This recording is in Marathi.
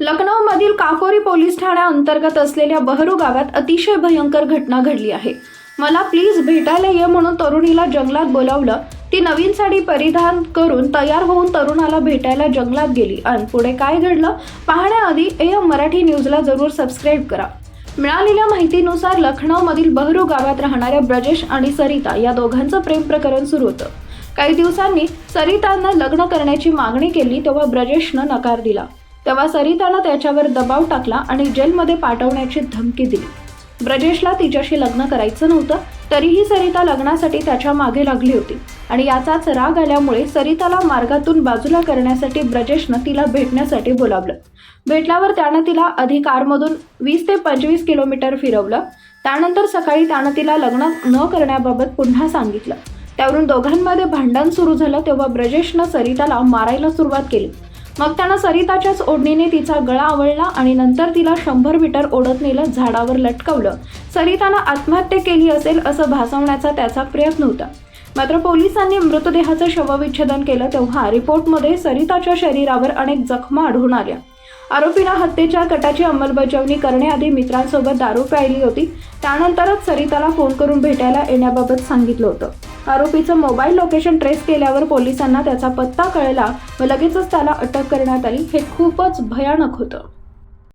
लखनौमधील काकोरी पोलीस ठाण्याअंतर्गत असलेल्या बहरू गावात अतिशय भयंकर घटना घडली आहे. मला प्लीज भेटायला ये म्हणून तरुणीला जंगलात बोलावलं. ती नवीन साडी परिधान करून तयार होऊन तरुणाला भेटायला जंगलात गेली. आणि पुढे काय घडलं? पाहण्याआधी ए एम मराठी न्यूजला जरूर सबस्क्राईब करा. मिळालेल्या माहितीनुसार लखनौमधील बहरू गावात राहणाऱ्या ब्रजेश आणि सरिता या दोघांचं प्रेम प्रकरण सुरू होतं. काही दिवसांनी सरितानं लग्न करण्याची मागणी केली तेव्हा ब्रजेशनं नकार दिला. तेव्हा सरितानं त्याच्यावर दबाव टाकला आणि जेलमध्ये पाठवण्याची धमकी दिली. ब्रजेशला तिच्याशी लग्न करायचं नव्हतं तरीही सरिता लग्नासाठी त्याच्यामागे लागली होती. आणि याचाच राग आल्यामुळे सरिताला मार्गातून बाजूला करण्यासाठी ब्रजेशनं तिला भेटण्यासाठी बोलावलं. भेटल्यावर त्यानं तिला आधी कारमधून वीस ते पंचवीस किलोमीटर फिरवलं. त्यानंतर सकाळी त्यानं तिला लग्न न करण्याबाबत पुन्हा सांगितलं. त्यावरून दोघांमध्ये भांडण सुरू झालं तेव्हा ब्रजेशनं सरिताला मारायला सुरुवात केली. मग त्यानं सरिताच्याच ओढणीने तिचा गळा आवळला आणि नंतर तिला शंभर मीटर ओढत नेलं झाडावर लटकवलं. सरितानं आत्महत्या केली असेल असं भासवण्याचा त्याचा प्रयत्न होता. मात्र पोलिसांनी मृतदेहाचं शवविच्छेदन केलं तेव्हा रिपोर्टमध्ये सरिताच्या शरीरावर अनेक जखमा आढळून आल्या. आरोपीनं हत्येच्या कटाची अंमलबजावणी करण्याआधी मित्रांसोबत दारू प्यायली होती. त्यानंतरच सरिताला फोन करून भेटायला येण्याबाबत सांगितलं होतं. आरोपीचं मोबाईल लोकेशन ट्रेस केल्यावर पोलिसांना त्याचा पत्ता कळला व लगेचच त्याला अटक करण्यात आली. हे खूपच भयानक होतं.